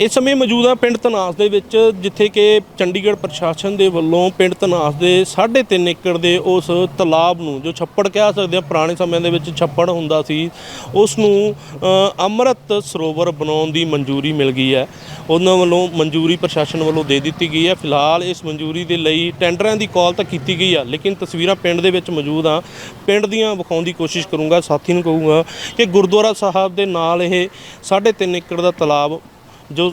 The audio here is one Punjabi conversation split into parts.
ਇਸ ਸਮੇਂ ਮੌਜੂਦਾ ਪਿੰਡ ਤਨਾਸ ਦੇ ਵਿੱਚ, ਜਿੱਥੇ ਕਿ ਚੰਡੀਗੜ੍ਹ ਪ੍ਰਸ਼ਾਸਨ ਦੇ ਵੱਲੋਂ ਪਿੰਡ ਤਨਾਸ ਦੇ 3.5 ਏਕੜ ਦੇ ਉਸ ਤਲਾਬ ਨੂੰ, ਜੋ ਛੱਪੜ ਕਹਿ ਸਕਦੇ ਆ, ਪੁਰਾਣੇ ਸਮੇਂ ਦੇ ਵਿੱਚ ਛੱਪੜ ਹੁੰਦਾ ਸੀ, ਉਸ ਨੂੰ ਅੰਮ੍ਰਿਤ ਸਰੋਵਰ ਬਣਾਉਣ ਦੀ ਮਨਜ਼ੂਰੀ ਮਿਲ ਗਈ ਹੈ। ਉਹਨਾਂ ਵੱਲੋਂ ਮਨਜ਼ੂਰੀ ਪ੍ਰਸ਼ਾਸਨ ਵੱਲੋਂ ਦੇ ਦਿੱਤੀ ਗਈ ਹੈ। ਫਿਲਹਾਲ ਇਸ ਮਨਜ਼ੂਰੀ ਦੇ ਲਈ ਟੈਂਡਰਾਂ ਦੀ ਕਾਲ ਤਾਂ ਕੀਤੀ ਗਈ ਆ, ਲੇਕਿਨ ਤਸਵੀਰਾਂ ਪਿੰਡ ਦੇ ਵਿੱਚ ਮੌਜੂਦ ਆ। ਪਿੰਡ ਦੀਆਂ ਵਿਖਾਉਣ ਦੀ ਕੋਸ਼ਿਸ਼ ਕਰੂੰਗਾ, ਸਾਥੀ ਨੂੰ ਕਹੂੰਗਾ ਕਿ ਗੁਰਦੁਆਰਾ ਸਾਹਿਬ ਦੇ ਨਾਲ ਇਹ 3.5 ਏਕੜ ਦਾ ਤਲਾਬ ਜੋ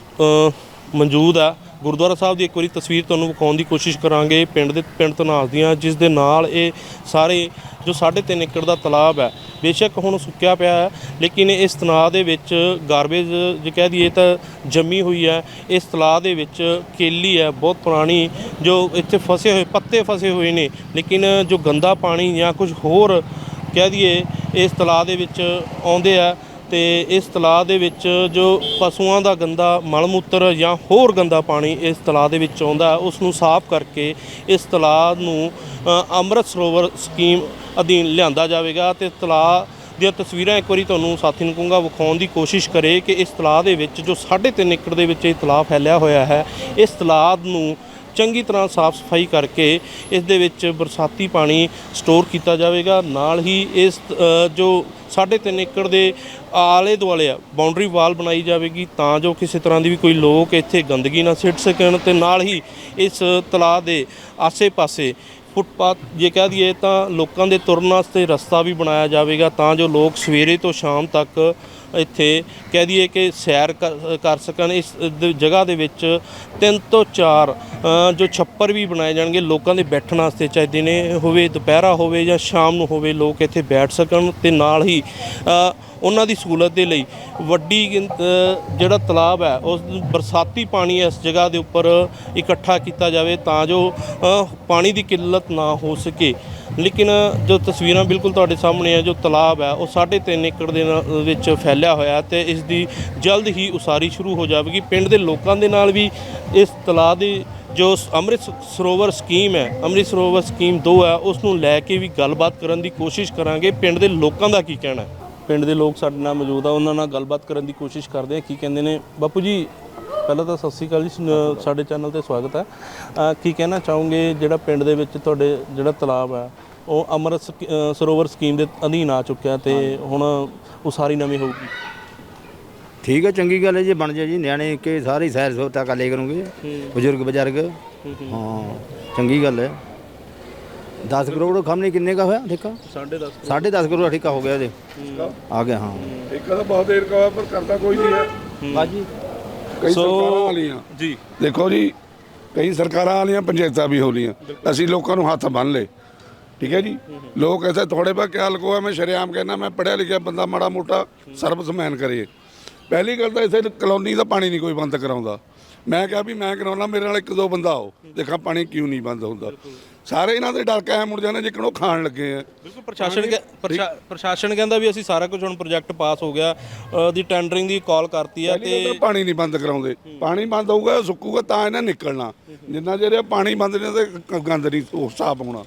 ਮੌਜੂਦ ਆ, ਗੁਰਦੁਆਰਾ ਸਾਹਿਬ ਦੀ ਇੱਕ ਵਾਰੀ ਤਸਵੀਰ ਤੁਹਾਨੂੰ ਵਿਖਾਉਣ ਦੀ ਕੋਸ਼ਿਸ਼ ਕਰਾਂਗੇ। ਪਿੰਡ ਦੇ, ਪਿੰਡ ਤਨਾਸ ਦੀਆਂ, ਜਿਸ ਦੇ ਨਾਲ ਇਹ ਸਾਰੇ, ਜੋ 3.5 ਏਕੜ ਦਾ ਤਲਾਬ ਹੈ, ਬੇਸ਼ੱਕ ਹੁਣ ਸੁੱਕਿਆ ਪਿਆ ਹੈ, ਲੇਕਿਨ ਇਸ ਤਲਾਬ ਦੇ ਵਿੱਚ ਗਾਰਬੇਜ ਜੇ ਕਹਿ ਦਈਏ ਤਾਂ ਜੰਮੀ ਹੋਈ ਹੈ। ਇਸ ਤਲਾਬ ਦੇ ਵਿੱਚ ਕੇਲੀ ਹੈ, ਬਹੁਤ ਪੁਰਾਣੀ, ਜੋ ਇੱਥੇ ਫਸੇ ਹੋਏ, ਪੱਤੇ ਫਸੇ ਹੋਏ ਨੇ, ਲੇਕਿਨ ਜੋ ਗੰਦਾ ਪਾਣੀ ਜਾਂ ਕੁਝ ਹੋਰ ਕਹਿ ਦਈਏ, ਇਸ ਤਲਾਬ ਦੇ ਵਿੱਚ ਆਉਂਦੇ ਆ। ਤੇ ਇਸ ਤਲਾਅ ਦੇ ਵਿੱਚ ਜੋ ਪਸ਼ੂਆਂ ਦਾ ਗੰਦਾ ਮਲ ਮੂਤਰ ਜਾਂ ਹੋਰ ਗੰਦਾ ਪਾਣੀ ਇਸ ਤਲਾਅ ਦੇ ਵਿੱਚ ਆਉਂਦਾ ਹੈ, ਉਸ ਨੂੰ ਸਾਫ਼ ਕਰਕੇ ਇਸ ਤਲਾਅ ਨੂੰ ਅੰਮ੍ਰਿਤ ਸਰੋਵਰ ਸਕੀਮ ਅਧੀਨ ਲਿਆਂਦਾ ਜਾਵੇਗਾ ਤੇ ਤਲਾਅ ਦੀਆਂ ਤਸਵੀਰਾਂ ਇੱਕ ਵਾਰੀ ਤੁਹਾਨੂੰ ਸਾਥੀ ਨੂੰ ਕਹੂੰਗਾ ਵਿਖਾਉਣ ਦੀ ਕੋਸ਼ਿਸ਼ ਕਰੇ ਕਿ ਇਸ ਤਲਾਅ ਦੇ ਵਿੱਚ ਜੋ 3.5 ਏਕੜ ਦੇ ਵਿੱਚ ਇਹ ਤਲਾਅ ਫੈਲਿਆ ਹੋਇਆ ਹੈ ਇਸ ਤਲਾਅ ਨੂੰ ਚੰਗੀ ਤਰ੍ਹਾਂ ਸਾਫ਼ ਸਫ਼ਾਈ ਕਰਕੇ ਇਸ ਦੇ ਵਿੱਚ ਬਰਸਾਤੀ ਪਾਣੀ ਸਟੋਰ ਕੀਤਾ ਜਾਵੇਗਾ। ਨਾਲ ਹੀ ਇਸ ਅ, ਜੋ 3.5 ਏਕੜ ਦੇ ਆਲੇ ਦੁਆਲੇ ਆ ਬਾਉਂਡਰੀ ਵਾਲ ਬਣਾਈ ਜਾਵੇਗੀ ਤਾਂ ਜੋ ਕਿਸੇ ਤਰ੍ਹਾਂ ਦੀ ਵੀ ਕੋਈ ਲੋਕ ਇੱਥੇ ਗੰਦਗੀ ਨਾ ਸਿੱਟ ਸਕਣ ਤੇ ਨਾਲ ਹੀ ਇਸ ਤਲਾਅ ਦੇ ਆਸੇ-ਪਾਸੇ ਫੁੱਟਪਾਥ ਜੇ ਕਹਿ ਦਈਏ ਤਾਂ ਲੋਕਾਂ ਦੇ ਤੁਰਨ ਵਾਸਤੇ ਰਸਤਾ ਵੀ ਬਣਾਇਆ ਜਾਵੇਗਾ ਤਾਂ ਜੋ ਲੋਕ ਸਵੇਰੇ ਤੋਂ ਸ਼ਾਮ ਤੱਕ ਇੱਥੇ ਕਹਿ ਦਈਏ ਕਿ ਸੈਰ ਕਰ ਕਰ ਸਕਣ। ਇਸ ਜਗ੍ਹਾ ਦੇ ਵਿੱਚ ਤਿੰਨ ਤੋਂ ਚਾਰ ਜੋ ਛੱਪਰ ਵੀ ਬਣਾਏ ਜਾਣਗੇ, ਲੋਕਾਂ ਦੇ ਬੈਠਣ ਵਾਸਤੇ, ਚਾਹੇ ਦਿਨੇ ਹੋਵੇ, ਦੁਪਹਿਰਾ ਹੋਵੇ ਜਾਂ ਸ਼ਾਮ ਨੂੰ ਹੋਵੇ, ਲੋਕ ਇੱਥੇ ਬੈਠ ਸਕਣ ਤੇ ਨਾਲ ਹੀ ਉਹਨਾਂ ਦੀ ਸਹੂਲਤ ਦੇ ਲਈ ਵੱਡੀ ਗਿਣ- ਜਿਹੜਾ ਤਲਾਬ ਹੈ, ਉਸ ਬਰਸਾਤੀ ਪਾਣੀ ਇਸ ਜਗ੍ਹਾ ਦੇ ਉੱਪਰ ਇਕੱਠਾ ਕੀਤਾ ਜਾਵੇ ਤਾਂ ਜੋ ਪਾਣੀ ਦੀ ਕਿੱਲਤ ਨਾ ਹੋ ਸਕੇ। ਲੇਕਿਨ ਜੋ ਤਸਵੀਰਾਂ ਬਿਲਕੁਲ ਤੁਹਾਡੇ ਸਾਹਮਣੇ ਆ, ਜੋ ਤਲਾਬ ਹੈ, ਉਹ 3.5 ਏਕੜ ਦੇ ਨਾਲ- ਵਿੱਚ ਫੈਲਿਆ ਹੋਇਆ ਤੇ ਇਸ ਦੀ ਜਲਦ ਹੀ ਉਸਾਰੀ ਸ਼ੁਰੂ ਹੋ ਜਾਵੇਗੀ। ਪਿੰਡ ਦੇ ਲੋਕਾਂ ਦੇ ਨਾਲ ਵੀ ਇਸ ਤਲਾਬ ਦੀ ਜੋ ਅੰਮ੍ਰਿਤ ਸਰੋਵਰ ਸਕੀਮ ਹੈ, ਅੰਮ੍ਰਿਤ ਸਰੋਵਰ ਸਕੀਮ 2 ਹੈ, ਉਸ ਨੂੰ ਲੈ ਕੇ ਵੀ ਗੱਲਬਾਤ ਕਰਨ ਦੀ ਕੋਸ਼ਿਸ਼ ਕਰਾਂਗੇ। ਪਿੰਡ ਦੇ ਲੋਕਾਂ ਦਾ ਕੀ ਕਹਿਣਾ ਹੈ? ਪਿੰਡ ਦੇ ਲੋਕ ਸਾਡੇ ਨਾਲ ਮੌਜੂਦ ਆ, ਉਹਨਾਂ ਨਾਲ ਗੱਲਬਾਤ ਕਰਨ ਦੀ ਕੋਸ਼ਿਸ਼ ਕਰਦੇ ਆ। ਕੀ ਕਹਿੰਦੇ ਨੇ? ਬਾਪੂ ਜੀ ਪਹਿਲਾਂ ਤਾਂ ਸਤਿ ਸ਼੍ਰੀ ਅਕਾਲ ਜੀ ਸਾਡੇ ਚੈਨਲ ਤੇ ਸਵਾਗਤ ਹੈ। ਅ, ਕੀ ਕਹਿਣਾ ਚਾਹੋਗੇ ਜਿਹੜਾ ਪਿੰਡ ਦੇ ਵਿੱਚ ਤੁਹਾਡੇ ਜਿਹੜਾ ਤਲਾਬ ਹੈ ਉਹ ਅੰਮ੍ਰਿਤ ਸਕ- ਅ, ਸਰੋਵਰ ਸਕੀਮ ਦੇ ਅਧੀਨ ਆ ਚੁੱਕਿਆ ਤੇ ਹੁਣ ਉਸਾਰੀ ਨਵੀਂ ਹੋਊਗੀ? ਠੀਕ ਹੈ ਚੰਗੀ ਗੱਲ ਹੈ ਜੀ ਬਣ ਜਾ ਜੀ ਨਿਆਣੇ ਕੇ ਸਾਰੇ ਸੈਰ ਸੋਤਾ ਕਰ ਲਿਆ ਕਰੂੰਗੇ ਬਜ਼ੁਰਗ ਬਜ਼ੁਰਗ। ਹਾਂ ਚੰਗੀ ਗੱਲ ਹੈ। 10 ਕਰੋੜ ਖਮਨੇ ਕਿੰਨੇ ਦਾ ਹੋਇਆ ਠੇਕਾ? 10.5 ਸਾਢੇ 10 ਕਰੋੜ ਦਾ ਠੇਕਾ ਹੋ ਗਿਆ ਇਹਦੇ ਆ ਗਿਆ ਹਾਂ। ਇੱਕ ਤਾਂ ਬਹੁਤ ਦੇਰ ਕਾ ਪਰ ਕਰਦਾ ਕੋਈ ਨਹੀਂ ਹੈ। ਬਾਜੀ ਕਈ ਸੋ- ਸਰਕਾਰਾਂ ਵਾਲੀਆਂ। ਜੀ। ਦੇਖੋ ਜੀ ਕਈ ਸਰਕਾਰਾਂ ਵਾਲੀਆਂ ਪੰਚਾਇਤਾਂ ਵੀ ਹੋ ਲੀਆਂ ਅਸੀਂ ਲੋਕਾਂ ਨੂੰ ਹੱਥ ਬੰਨ ਲਏ। ਠੀਕ ਹੈ ਜੀ? ਲੋਕ ਐਸੇ ਥੋੜੇ ਪਾ ਕਿਆ ਲਗੋਆ ਮੈਂ ਸ਼ਰੇਆਮ ਕਹਿਣਾ ਮੈਂ ਪੜਿਆ ਲਿਖਿਆ ਬੰਦਾ ਮਾੜਾ ਮੋਟਾ ਸਰਵਿਸ ਮੈਨ ਕਰੇ ਪਹਿਲੀ ਗੱਲ ਤਾਂ ਇਥੇ ਕਲੋਨੀ ਦਾ ਪਾਣੀ ਨਹੀਂ ਕੋਈ ਬੰਦ ਕਰਾਉਂਦਾ। ਮੈਂ ਕਿਹਾ ਵੀ ਮੈਂ ਕਰਾਉਣਾ ਮੇਰੇ ਨਾਲ ਇੱਕ ਦੋ ਬੰਦਾ ਆਓ। ਦੇਖਾਂ ਪਾਣੀ ਕਿਉਂ ਨਹੀਂ ਬੰਦ ਹੁੰਦਾ। ਸਾਰੇ ਇਹਨਾਂ ਦੇ ਡਰ ਕੇ ਮੁੜ ਜਾਣੇ ਜਿੱਕਣੋਂ ਖਾਣ ਲੱਗੇ ਆ। ਬਿਲਕੁਲ ਪ੍ਰਸ਼ਾਸਨ ਕਹਿ- ਪ੍ਰਸ਼ਾ- ਪ੍ਰਸ਼ਾਸਨ ਕਹਿੰਦਾ ਵੀ ਅਸੀਂ ਸਾਰਾ ਕੁਝ ਹੁਣ ਪ੍ਰੋਜੈਕਟ ਪਾਸ ਹੋ ਗਿਆ ਅ, ਦੀ ਟੈਂਡਰਿੰਗ ਦੀ ਕਾਲ ਕਰਤੀ ਗੱਲ ਤੇ ਤਾਂ ਪਾਣੀ ਨਹੀਂ ਬੰਦ ਕਰਾਉਂਦੇ। ਪਾਣੀ ਬੰਦ ਹੋਊਗਾ ਸੁੱਕੂਗਾ ਤਾਂ ਇਹਨਾਂ ਨਿਕਲਣਾ। ਜਿੰਨਾ ਚਿਰ ਇਹ ਪਾਣੀ ਬੰਦ ਨਹੀਂ ਤੇ ਗ- ਗੰਦ ਨਹੀਂ ਉਹ ਸਾਫ਼ ਹੋਣਾ।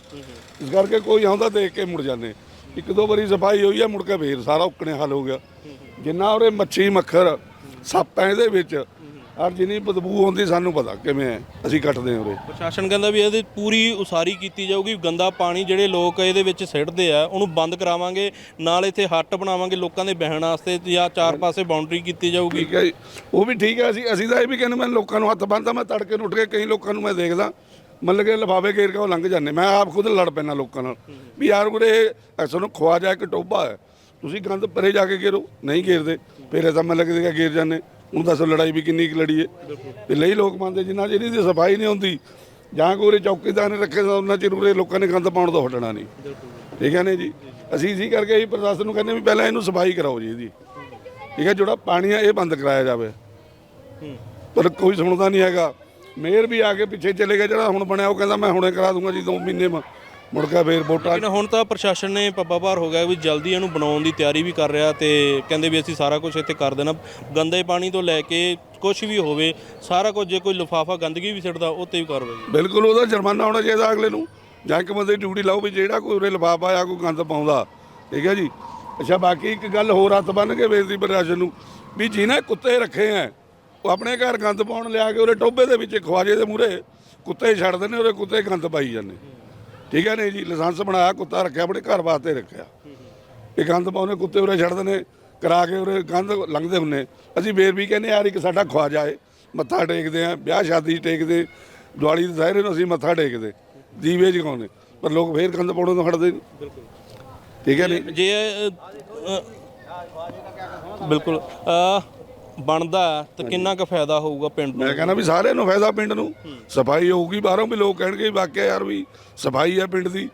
ਇਸ ਕਰਕੇ ਕੋਈ ਆਉਂਦਾ ਦੇਖ ਕੇ ਮੁੜ ਜਾਂਦੇ। ਇੱਕ ਦੋ ਵਾਰੀ ਸਫ਼ਾਈ ਹੋਈ ਆ ਮੁੜ ਕੇ ਫੇਰ ਸਾਰਾ ਉੱਕਣੇ ਹੱਲ ਹੋ ਗਿਆ। ਜਿੰਨਾ ਉਹਰੇ ਮੱਛੀ ਮੱਖਰ ਸੱਪ ਐ ਇਹਦੇ ਵਿੱਚ ਔਰ ਜਿੰਨੀ ਬਦਬੂ ਆਉਂਦੀ ਸਾਨੂੰ ਪਤਾ ਕਿਵੇਂ ਹੈ ਅਸੀਂ ਕੱਟਦੇ ਹਾਂ ਉਰੇ। ਪ੍ਰਸ਼ਾਸਨ ਕਹਿੰਦਾ ਵੀ ਇਹਦੀ ਪੂਰੀ ਉਸਾਰੀ ਕੀਤੀ ਜਾਊਗੀ। ਗੰਦਾ ਪਾਣੀ ਜਿਹੜੇ ਲੋਕ ਇਹਦੇ ਵਿੱਚ ਸਿੱਟਦੇ ਆ ਉਹਨੂੰ ਬੰਦ ਕਰਾਵਾਂਗੇ ਨਾਲ ਇੱਥੇ ਹੱਟ ਬਣਾਵਾਂਗੇ ਲੋਕਾਂ ਦੇ ਬਹਿਣ ਵਾਸਤੇ ਜਾਂ ਚਾਰ ਪਾਸੇ ਬਾਉਂਡਰੀ ਕੀਤੀ ਜਾਊਗੀ। ਠੀਕ ਹੈ ਜੀ। ਉਹ ਵੀ ਠੀਕ ਹੈ ਅਸੀਂ ਅਸੀਂ ਤਾਂ ਇਹ ਵੀ ਕਹਿੰਦੇ ਮੈਂ ਲੋਕਾਂ ਨੂੰ ਹੱਥ ਬੰਨ੍ਹਦਾ ਮੈਂ ਤੜਕੇ ਨੂੰ ਉੱਠ ਕੇ ਕਈ ਲੋਕਾਂ ਨੂੰ ਮੈਂ ਦੇਖਦਾ ਮਤਲਬ ਕਿ ਲਿਫਾਫੇ ਘੇਰ ਕੇ ਉਹ ਲੰਘ ਜਾਂਦੇ। ਮੈਂ ਆਪ ਖੁਦ ਲੜ ਪੈਣਾ ਲੋਕਾਂ ਨਾਲ ਵੀ ਯਾਰ ਉਰੇ ਸਾਨੂੰ ਖਵਾ ਜਾ ਇੱਕ ਟੋਬਾ ਹੈ ਤੁਸੀਂ ਗੰਦ ਪਰੇ ਜਾ ਕੇ ਘੇਰੋ ਨਹੀਂ ਘੇਰਦੇ ਫਿਰ ਇਹ ਤਾਂ ਮੈਂ ਲੱਗਦੇ ਘੇਰ ਜਾਂਦੇ। ਹੁਣ ਦੱਸੋ ਲੜਾਈ ਵੀ ਕਿੰਨੀ ਕੁ ਲੜੀਏ ਤੇ ਲਈ ਲੋਕ ਮੰਨਦੇ ਜਿੰਨਾ ਚਿਰ ਇਹਦੀ ਸਫ਼ਾਈ ਨਹੀਂ ਹੁੰਦੀ, ਜਾਂ ਕੋਈ ਉਰੇ ਚੌਕੀਦਾਰ ਨੇ ਰੱਖੇ ਤਾਂ ਉਹਨਾਂ ਚਿਰ ਉਰੇ ਲੋਕਾਂ ਨੇ ਗੰਦ ਪਾਉਣ ਤੋਂ ਹਟਣਾ ਨਹੀਂ। ਠੀਕ ਹੈ ਨੇ ਜੀ? ਅਸੀਂ ਇਸੀ ਕਰਕੇ ਅਸੀਂ ਪ੍ਰਸ਼ਾਸਨ ਨੂੰ ਕਹਿੰਦੇ ਵੀ ਪਹਿਲਾਂ ਇਹਨੂੰ ਸਫ਼ਾਈ ਕਰਾਓ ਜੀ ਇਹਦੀ। ਠੀਕ ਹੈ, ਜਿਹੜਾ ਪਾਣੀ ਆ ਇਹ ਬੰਦ ਕਰਾਇਆ ਜਾਵੇ। ਪਰ ਕੋਈ ਸੁਣਦਾ ਨਹੀਂ ਹੈਗਾ। ਮੇਅਰ ਵੀ ਆ ਕੇ ਪਿੱਛੇ ਚਲੇ ਗਿਆ ਜਿਹੜਾ ਹੁਣ ਬਣਿਆ, ਉਹ ਕਹਿੰਦਾ ਮੈਂ ਹੁਣੇ ਕਰਾ ਦੂੰਗਾ ਜੀ 2 ਮਹੀਨੇ ਮ- ਮੁੜ ਕੇ ਫੇਰ ਵੋਟਾਂ ਲੇਕਿਨ ਹੁਣ ਤਾਂ ਪ੍ਰਸ਼ਾਸਨ ਨੇ ਪੱਬਾ ਭਾਰ ਹੋ ਗਿਆ ਵੀ ਜਲਦੀ ਇਹਨੂੰ ਬਣਾਉਣ ਦੀ ਤਿਆਰੀ ਵੀ ਕਰ ਰਿਹਾ ਤੇ ਕਹਿੰਦੇ ਵੀ ਅਸੀਂ ਸਾਰਾ ਕੁਝ ਇੱਥੇ ਕਰ ਦੇਣਾ। ਗੰਦੇ ਪਾਣੀ ਤੋਂ ਲੈ ਕੇ ਕੁਝ ਵੀ ਹੋਵੇ ਸਾਰਾ ਕੁਝ ਜੇ ਕੋਈ ਲਿਫਾਫਾ ਗੰਦਗੀ ਵੀ ਸਿੱਟਦਾ ਉਹ ਤੇ ਵੀ ਕਾਰਵਾਈ ਬਿਲਕੁਲ ਉਹਦਾ ਜੁਰਮਾਨਾ ਹੋਣਾ ਚਾਹੀਦਾ ਅਗਲੇ ਨੂੰ। ਜਾਂ ਇੱਕ ਬੰਦੇ ਦੀ ਡਿਊਟੀ ਲਾਓ ਵੀ ਜਿਹੜਾ ਕੋਈ ਉਰੇ ਲਿਫਾਫਾ ਆ ਕੋਈ ਗੰਦ ਪਾਉਂਦਾ। ਠੀਕ ਹੈ ਜੀ? ਅੱਛਾ ਬਾਕੀ ਇੱਕ ਗੱਲ ਹੋਰ ਹੱਥ ਬੰਨ ਕੇ ਬੇਨਤੀ ਪ੍ਰਸ਼ਾਸਨ ਨੂੰ ਵੀ ਜਿਹਨੇ ਕੁੱਤੇ ਰੱਖੇ ਆ ਉਹ ਆਪਣੇ ਘਰ ਗੰਦ ਪਾਉਣ ਲਿਆ ਕੇ ਉਹਦੇ ਟੋਬੇ ਦੇ ਵਿੱਚ ਖਵਾਜੇ ਦੇ ਮੂਹਰੇ ਕੁੱਤੇ ਛੱਡਦੇ ਨੇ ਉਹਦੇ ਕੁੱਤੇ ਗੰਦ ਪਾਈ ਜਾਂਦੇ। ਠੀਕ ਹੈ ਨਹੀਂ ਜੀ, ਲਾਇਸੈਂਸ ਬਣਾਇਆ, ਕੁੱਤਾ ਰੱਖਿਆ, ਆਪਣੇ ਘਰ ਵਾਸਤੇ ਰੱਖਿਆ। ਇਹ ਗੰਦ ਪਾਉਣੇ ਕੁੱਤੇ ਉਰੇ ਛੱਡਦੇ ਨੇ ਕਰਾ ਕੇ ਉਰੇ ਗੰਦ ਲੰਘਦੇ ਹੁੰਨੇ ਅਸੀਂ ਫੇਰ ਵੀ ਕਹਿੰਦੇ ਯਾਰ ਇੱਕ ਸਾਡਾ ਖਵਾਜਾ ਏ ਮੱਥਾ ਟੇਕਦੇ ਆ ਵਿਆਹ ਸ਼ਾਦੀ 'ਚ ਟੇਕਦੇ, ਦੀਵਾਲੀ ਦੇ ਦੁਸਹਿਰੇ ਨੂੰ ਅਸੀਂ ਮੱਥਾ ਟੇਕਦੇ, ਦੀਵੇ ਜਗਾਉਂਦੇ, ਪਰ ਲੋਕ ਫੇਰ ਗੰਦ ਪਾਉਣੋਂ ਤੋਂ ਹਟਦੇ ਨਹੀਂ ਬਿਲਕੁਲ ਠੀਕ ਹੈ ਨਹੀਂ? ਜੇ ਬਿਲਕੁਲ ਬਣਦਾ ਤਾਂ ਕਿੰਨਾ ਕੁ ਫਾਇਦਾ ਹੋਊਗਾ ਪਿੰਡ ਨੂੰ? ਮੈਂ ਕਹਿੰਦਾ ਵੀ ਸਾਰਿਆਂ ਨੂੰ ਫਾਇਦਾ ਪਿੰਡ ਨੂੰ। ਸਫ਼ਾਈ ਹੋਊਗੀ ਬਾਹਰੋਂ ਵੀ ਲੋਕ ਕਹਿਣਗੇ ਵਾਕਿਆ ਯਾਰ ਵੀ ਸਫ਼ਾਈ ਹੈ ਪਿੰਡ ਦੀ।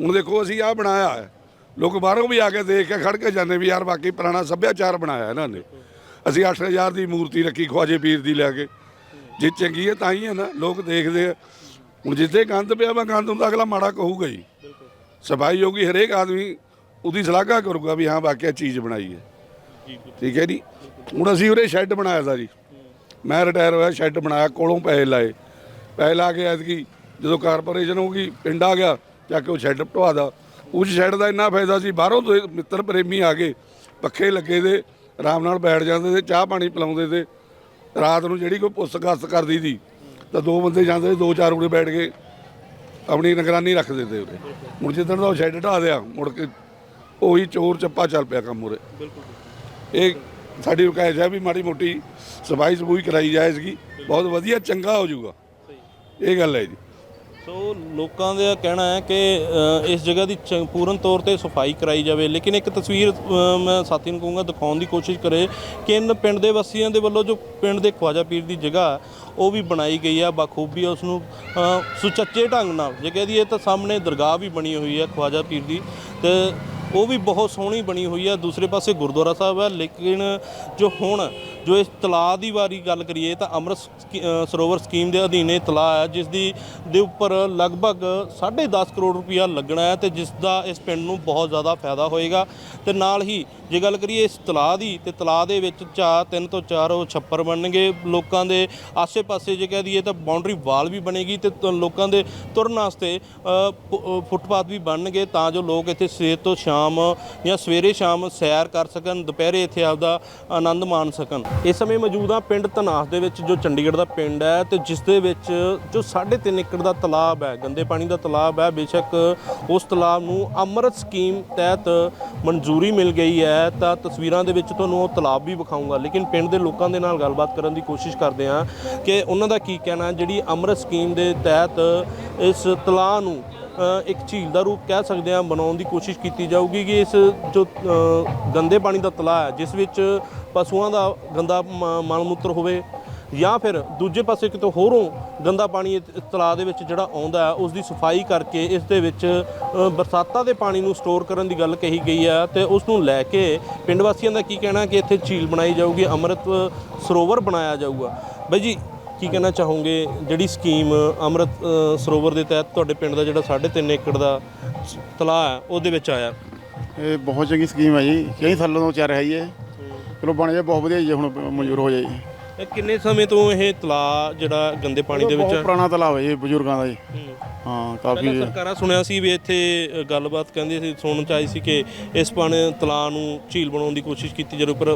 ਹੁਣ ਦੇਖੋ ਅਸੀਂ ਆਹ ਬਣਾਇਆ ਹੈ। ਲੋਕ ਬਾਹਰੋਂ ਵੀ ਆ ਕੇ ਦੇਖ ਕੇ ਖੜ ਕੇ ਜਾਂਦੇ ਵੀ ਯਾਰ ਵਾਕਈ ਪੁਰਾਣਾ ਸੱਭਿਆਚਾਰ ਬਣਾਇਆ ਇਹਨਾਂ ਨੇ। ਅਸੀਂ 8000 ਦੀ ਮੂਰਤੀ ਰੱਖੀ ਖਵਾਜੇ ਪੀਰ ਦੀ ਲੈ ਕੇ। ਜੇ ਚੰਗੀ ਹੈ ਤਾਂ ਹੀ ਹੈ ਨਾ ਲੋਕ ਦੇਖਦੇ ਆ। ਹੁਣ ਜਿੱਥੇ ਗੰਦ ਪਿਆ ਵਾ ਗੰਦ ਹੁੰਦਾ ਅਗਲਾ ਮਾੜਾ ਕਹੂਗਾ ਹੀ। ਸਫ਼ਾਈ ਹੋਊਗੀ ਹਰੇਕ ਆਦਮੀ ਉਹਦੀ ਸਲਾਘਾ ਕਰੂਗਾ ਵੀ ਹਾਂ ਵਾਕਿਆ ਚੀਜ਼ ਬਣਾਈ ਹੈ। ਠੀਕ ਹੈ ਜੀ? ਹੁਣ ਅਸੀਂ ਉਰੇ ਸ਼ੈੱਡ ਬਣਾਇਆ ਸੀ ਜੀ। ਮੈਂ ਰਿਟਾਇਰ ਹੋਇਆ ਸ਼ੈੱਡ ਬਣਾਇਆ ਕੋਲੋਂ ਪੈਸੇ ਲਾਏ। ਪੈਸੇ ਲਾ ਕੇ ਐਤਕੀ ਜਦੋਂ ਕਾਰਪੋਰੇਸ਼ਨ ਹੋ ਗਈ ਪਿੰਡ ਆ ਗਿਆ ਜਾ ਕੇ ਉਹ ਸ਼ੈੱਡ ਢਵਾ ਦਾ ਉਸ ਸ਼ੈੱਡ ਦਾ ਇੰਨਾ ਫਾਇਦਾ ਸੀ ਬਾਹਰੋਂ ਤੋਂ ਮਿੱਤਰ ਪ੍ਰੇਮੀ ਆ ਗਏ ਪੱਖੇ ਲੱਗੇ ਦੇ ਆਰਾਮ ਨਾਲ ਬੈਠ ਜਾਂਦੇ ਤੇ ਚਾਹ ਪਾਣੀ ਪਿਲਾਉਂਦੇ ਤੇ। ਰਾਤ ਨੂੰ ਜਿਹੜੀ ਕੋਈ ਪੁੱਛ ਗਸਤ ਕਰਦੀ ਸੀ ਤਾਂ ਦੋ ਬੰਦੇ ਜਾਂਦੇ ਦੋ ਚਾਰ ਉਰੇ ਬੈਠ ਕੇ ਆਪਣੀ ਨਿਗਰਾਨੀ ਰੱਖਦੇ ਤੇ ਉਰੇ। ਹੁਣ ਜਿੱਦਣ ਦਾ ਉਹ ਸ਼ੈੱਡ ਢਾ ਦਿਆ ਮੁੜ ਕੇ ਉਹੀ ਚੋਰ ਚੱਪਾ ਚੱਲ ਪਿਆ ਕੰਮ ਉਰੇ। ਇਹ ਸਾਡੀ ਰੁਕਾਇਸ਼ ਹੈ ਵੀ ਮਾੜੀ ਮੋਟੀ ਸਫ਼ਾਈ ਸਫੂਈ ਕਰਾਈ ਜਾਏ ਇਸकी ਬਹੁਤ ਵਧੀਆ ਚੰਗਾ ਹੋ ਜਾਊਗਾ। ਇਹ ਗੱਲ ਹੈ ਜੀ। ਸੋ ਲੋਕਾਂ ਦਾ ਕਹਿਣਾ ਹੈ ਕਿ ਅ, ਇਸ ਜਗ੍ਹਾ ਦੀ ਚ- ਪੂਰਨ ਤੌਰ ਤੇ ਸਫ਼ਾਈ ਕਰਾਈ ਜਾਵੇ। ਲੇਕਿਨ ਇੱਕ ਤਸਵੀਰ ਅ, ਮੈਂ ਸਾਥੀ ਨੂੰ ਕਹੂੰਗਾ ਦਿਖਾਉਣ ਦੀ ਕੋਸ਼ਿਸ਼ ਕਰੇ ਕਿ ਇਨ ਪਿੰਡ ਦੇ ਵਾਸੀਆਂ ਦੇ ਵੱਲੋਂ ਜੋ ਪਿੰਡ ਦੇ ਖਵਾਜਾ ਪੀਰ ਦੀ ਜਗ੍ਹਾ ਉਹ ਵੀ ਬਣਾਈ ਗਈ ਹੈ ਬਖੂਬੀ ਉਸ ਨੂੰ ਸੁਚੱਜੇ ਢੰਗ ਨਾਲ। ਜੇ ਕਹਿ ਦਈਏ ਤਾਂ ਸਾਹਮਣੇ ਦਰਗਾਹ ਵੀ ਬਣੀ ਹੋਈ ਹੈ ਖਵਾਜਾ ਪੀਰ ਦੀ। ਤੇ ਉਹ ਵੀ ਬਹੁਤ ਸੋਹਣੀ ਬਣੀ ਹੋਈ ਹੈ ਦੂਸਰੇ ਪਾਸੇ ਗੁਰਦੁਆਰਾ ਸਾਹਿਬ ਹੈ ਲੇਕਿਨ ਜੋ ਹੁਣ ਜੋ ਇਸ ਤਲਾਅ ਦੀ ਵਾਰੀ ਗੱਲ ਕਰੀਏ ਤਾਂ ਅੰਮ੍ਰਿਤ ਸਕੀ- ਸਰੋਵਰ ਸਕੀਮ ਦੇ ਅਧੀਨ ਇਹ ਤਲਾਅ ਹੈ ਜਿਸ ਦੀ ਦੇ ਉੱਪਰ ਲਗਭਗ 10.5 ਕਰੋੜ ਰੁਪਇਆ ਲੱਗਣਾ ਹੈ ਤੇ ਜਿਸ ਦਾ ਇਸ ਪਿੰਡ ਨੂੰ ਬਹੁਤ ਜ਼ਿਆਦਾ ਫਾਇਦਾ ਹੋਏਗਾ। ਤੇ ਨਾਲ ਹੀ ਜੇ ਗੱਲ ਕਰੀਏ ਇਸ ਤਲਾਅ ਦੀ ਤੇ ਤਲਾਅ ਦੇ ਵਿੱਚ ਚਾਰ ਤਿੰਨ ਤੋਂ ਚਾਰ ਉਹ ਛੱਪਰ ਬਣਨਗੇ। ਲੋਕਾਂ ਦੇ ਆਸੇ-ਪਾਸੇ ਜੇ ਕਹਿ ਦਈਏ ਤਾਂ ਬਾਉਂਡਰੀ ਵਾਲ ਵੀ ਬਣੇਗੀ ਤੇ ਤ- ਲੋਕਾਂ ਦੇ ਤੁਰਨ ਵਾਸਤੇ ਅ, ਫੁੱਟਪਾਥ ਵੀ ਬਣਨਗੇ ਤਾਂ ਜੋ ਲੋਕ ਇੱਥੇ ਸਵੇਰ ਤੋਂ ਸ਼ਾਮ ਜਾਂ ਸਵੇਰੇ ਸ਼ਾਮ ਸੈਰ ਕਰ ਸਕਣ ਦੁਪਹਿਰੇ ਇੱਥੇ ਆਪਦਾ ਆਨੰਦ ਮਾਣ ਸਕਣ। ਇਸ ਸਮੇਂ ਮੌਜੂਦ ਆ ਪਿੰਡ ਧਨਾਸ ਦੇ ਵਿੱਚ, ਜੋ ਚੰਡੀਗੜ੍ਹ ਦਾ ਪਿੰਡ ਹੈ ਤੇ ਜਿਸ ਦੇ ਵਿੱਚ ਜੋ 3.5 ਏਕੜ ਦਾ ਤਲਾਬ ਹੈ, ਗੰਦੇ ਪਾਣੀ ਦਾ ਤਲਾਬ ਹੈ, ਬੇਸ਼ੱਕ ਉਸ ਤਲਾਬ ਨੂੰ ਅੰਮ੍ਰਿਤ ਸਕੀਮ ਤਹਿਤ ਮਨਜ਼ੂਰੀ ਮਿਲ ਗਈ ਹੈ, ਤਾਂ ਤਸਵੀਰਾਂ ਦੇ ਵਿੱਚ ਤੁਹਾਨੂੰ ਉਹ ਤਲਾਬ ਵੀ ਵਿਖਾਊਂਗਾ। ਲੇਕਿਨ ਪਿੰਡ ਦੇ ਲੋਕਾਂ ਦੇ ਨਾਲ ਗੱਲਬਾਤ ਕਰਨ ਦੀ ਕੋਸ਼ਿਸ਼ ਕਰਦੇ ਹਾਂ ਕਿ ਉਹਨਾਂ ਦਾ ਕੀ ਕਹਿਣਾ ਜਿਹੜੀ ਅੰਮ੍ਰਿਤ ਸਕੀਮ ਦੇ ਤਹਿਤ ਇਸ ਤਲਾਬ ਨੂੰ ਇੱਕ ਝੀਲ ਦਾ ਰੂਪ ਕਹਿ ਸਕਦੇ ਹਾਂ, ਬਣਾਉਣ ਦੀ ਕੋਸ਼ਿਸ਼ ਕੀਤੀ ਜਾਊਗੀ ਕਿ ਇਸ ਜੋ ਗੰਦੇ ਪਾਣੀ ਦਾ ਤਲਾਅ ਹੈ, ਜਿਸ ਵਿੱਚ ਪਸ਼ੂਆਂ ਦਾ ਗੰਦਾ ਮ- ਮਲ ਹੋਵੇ ਜਾਂ ਫਿਰ ਦੂਜੇ ਪਾਸੇ ਕਿਤੋਂ ਹੋਰੋਂ ਗੰਦਾ ਪਾਣੀ ਤਲਾਅ ਦੇ ਵਿੱਚ ਜਿਹੜਾ ਆਉਂਦਾ ਹੈ, ਉਸ ਦੀ ਸਫ਼ਾਈ ਕਰਕੇ ਇਸ ਦੇ ਵਿੱਚ ਬਰਸਾਤਾਂ ਦੇ ਪਾਣੀ ਨੂੰ ਸਟੋਰ ਕਰਨ ਦੀ ਗੱਲ ਕਹੀ ਗਈ ਹੈ ਤੇ ਉਸ ਨੂੰ ਲੈ ਕੇ ਪਿੰਡ ਵਾਸੀਆਂ ਦਾ ਕੀ ਕਹਿਣਾ ਕਿ ਇੱਥੇ ਝੀਲ ਬਣਾਈ ਜਾਊਗੀ, ਅੰਮ੍ਰਿਤ ਸਰੋਵਰ ਬਣਾਇਆ ਜਾਊਗਾ। ਬਾਈ ਜੀ ਕੀ ਕਹਿਣਾ ਚਾਹੋਗੇ? ਜਿਹੜੀ ਸਕੀਮ ਅੰਮ੍ਰਿਤ ਸਰੋਵਰ ਦੇ ਤਹਿਤ ਤੁਹਾਡੇ ਪਿੰਡ ਦਾ ਜਿਹੜਾ 3.5 ਏਕੜ ਦਾ ਤਲਾਅ ਹੈ ਉਹਦੇ ਵਿੱਚ ਆਇਆ। ਇਹ ਬਹੁਤ ਚੰਗੀ ਸਕੀਮ ਹੈ ਜੀ। ਕਈ ਸਾਲਾਂ ਤੋਂ ਚੱਲ ਰਹੀ ਹੈ। ਚਲੋ ਬਣ ਜਾਏ ਬਹੁਤ ਵਧੀਆ ਜੀ ਹੁਣ ਮਨਜ਼ੂਰ ਹੋ ਜਾਏ ਇਹ ਕਿੰਨੇ ਸਮੇਂ ਤੋਂ ਇਹ ਤਲਾਅ ਜਿਹੜਾ ਗੰਦੇ ਪਾਣੀ ਦੇ ਵਿੱਚ ਬਹੁਤ ਪੁਰਾਣਾ ਤਲਾਬ ਹੈ ਜੀ ਬਜ਼ੁਰਗਾਂ ਦਾ ਜੀ। ਹੂੰ। ਕਾਫੀ ਸਰਕਾਰਾਂ ਸੁਣਿਆ ਸੀ ਵੀ ਇੱਥੇ ਗੱਲਬਾਤ ਕਹਿੰਦੇ ਸੀ ਸੁਣਨ ਚ ਆਈ ਸੀ ਕਿ ਇਸ ਪਾਣੀ ਤਲਾਅ ਨੂੰ ਝੀਲ ਬਣਾਉਣ ਦੀ ਕੋਸ਼ਿਸ਼ ਕੀਤੀ ਜਦੋਂ ਪਰ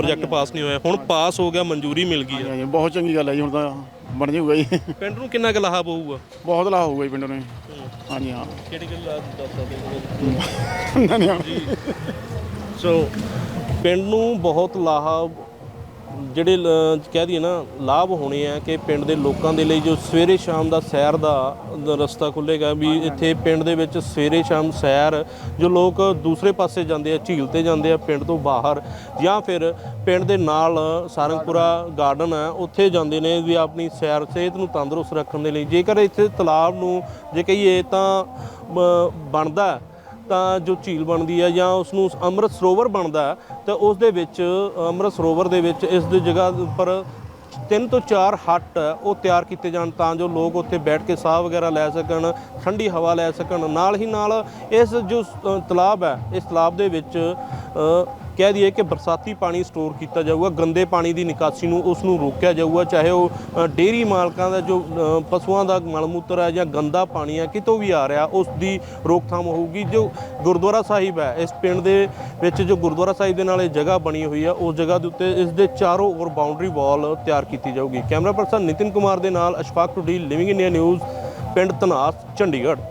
ਪ੍ਰੋਜੈਕਟ ਪਾਸ ਨਹੀਂ ਹੋਇਆ। ਹੁਣ ਪਾਸ ਹੋ ਗਿਆ ਮਨਜ਼ੂਰੀ ਮਿਲ ਗਈ ਹੈ ਹਾਂਜੀ, ਬਹੁਤ ਚੰਗੀ ਗੱਲ ਹੈ ਜੀ ਹੁਣ ਤਾਂ ਬਣ ਜਾਊਗਾ ਜੀ। ਪਿੰਡ ਨੂੰ ਕਿੰਨਾ ਕੁ ਲਾਹਾ ਪਊਗਾ? ਬਹੁਤ ਲਾਭ ਹੋਊਗਾ ਜੀ ਪਿੰਡ ਨੂੰ। ਜੀ। ਹਾਂਜੀ ਹਾਂ। ਕਿਹੜੀ ਕਿਹੜੀ ਲਾਹਾ ਦੱਸ ਸਕਦੇ ਸੋ ਪਿੰਡ ਨੂੰ ਬਹੁਤ ਲਾਹਾ ਜਿਹੜੇ ਕਹਿ ਦਈਏ ਨਾ ਲਾਭ ਹੋਣੇ ਆ ਕਿ ਪਿੰਡ ਦੇ ਲੋਕਾਂ ਦੇ ਲਈ ਜੋ ਸਵੇਰੇ ਸ਼ਾਮ ਦਾ ਸੈਰ ਦਾ ਰਸਤਾ ਖੁੱਲੇਗਾ ਵੀ ਇੱਥੇ ਪਿੰਡ ਦੇ ਵਿੱਚ ਸਵੇਰੇ ਸ਼ਾਮ ਸੈਰ ਜੋ ਲੋਕ ਦੂਸਰੇ ਪਾਸੇ ਜਾਂਦੇ ਆ ਝੀਲ ਤੇ ਜਾਂਦੇ ਆ ਪਿੰਡ ਤੋਂ ਬਾਹਰ ਜਾਂ ਫਿਰ ਪਿੰਡ ਦੇ ਨਾਲ ਸਾਰੰਗਪੁਰਾ ਗਾਰਡਨ ਹੈ ਉੱਥੇ ਜਾਂਦੇ ਨੇ ਵੀ ਆਪਣੀ ਸੈਰ ਸਿਹਤ ਨੂੰ ਤੰਦਰੁਸਤ ਰੱਖਣ ਦੇ ਲਈ। ਜੇਕਰ ਇੱਥੇ ਤਲਾਬ ਨੂੰ ਜੇ ਕਹੀਏ ਤਾਂ ਬਣਦਾ ਤਾਂ ਜੋ ਝੀਲ ਬਣਦੀ ਹੈ ਜਾਂ ਉਸ ਨੂੰ ਅੰਮ੍ਰਿਤ ਸਰੋਵਰ ਬਣਦਾ ਤਾਂ ਉਸ ਦੇ ਵਿੱਚ, ਅੰਮ੍ਰਿਤ ਸਰੋਵਰ ਦੇ ਵਿੱਚ ਇਸ ਦੀ ਜਗ੍ਹਾ ਉੱਪਰ ਤਿੰਨ ਤੋਂ ਚਾਰ ਹੱਟ ਉਹ ਤਿਆਰ ਕੀਤੇ ਜਾਣ ਤਾਂ ਜੋ ਲੋਕ ਉੱਥੇ ਬੈਠ ਕੇ ਸਾਹ ਵਗੈਰਾ ਲੈ ਸਕਣ, ਠੰਡੀ ਹਵਾ ਲੈ ਸਕਣ। ਨਾਲ ਹੀ ਨਾਲ ਇਸ ਜੋ ਤਲਾਬ ਹੈ, ਇਸ ਤਲਾਬ ਦੇ ਵਿੱਚ ਕਹਿ ਦਈਏ ਕਿ ਬਰਸਾਤੀ ਪਾਣੀ ਸਟੋਰ ਕੀਤਾ ਜਾਊਗਾ ਗੰਦੇ ਪਾਣੀ ਦੀ ਨਿਕਾਸੀ ਨੂੰ ਉਸ ਨੂੰ ਰੋਕਿਆ ਜਾਊਗਾ ਚਾਹੇ ਉਹ ਅ, ਡੇਅਰੀ ਮਾਲਕਾਂ ਦਾ ਜੋ ਪਸ਼ੂਆਂ ਦਾ ਮਲ ਮੂਤਰ ਹੈ ਜਾਂ ਗੰਦਾ ਪਾਣੀ ਹੈ ਕਿਤੋਂ ਵੀ ਆ ਰਿਹਾ ਉਸ ਦੀ ਰੋਕਥਾਮ ਹੋਊਗੀ। ਜੋ ਗੁਰਦੁਆਰਾ ਸਾਹਿਬ ਹੈ ਇਸ ਪਿੰਡ ਦੇ ਵਿੱਚ ਜੋ ਗੁਰਦੁਆਰਾ ਸਾਹਿਬ ਦੇ ਨਾਲ ਇਹ ਜਗ੍ਹਾ ਬਣੀ ਹੋਈ ਹੈ ਉਸ ਜਗ੍ਹਾ ਦੇ ਉੱਤੇ ਇਸ ਦੇ ਚਾਰੋਂ ओर ਬਾਉਂਡਰੀ ਵਾਲ ਤਿਆਰ ਕੀਤੀ ਜਾਊਗੀ। ਕੈਮਰਾ ਪਰਸਨ ਨਿਤਿਨ ਕੁਮਾਰ ਦੇ ਨਾਲ ਅਸ਼ਫਾਕ ਟੁਡੀ ਲਿਵਿੰਗ ਇੰਡੀਆ ਨਿਊਜ਼ ਪਿੰਡ ਤਨਾਸ ਚੰਡੀਗੜ੍ਹ।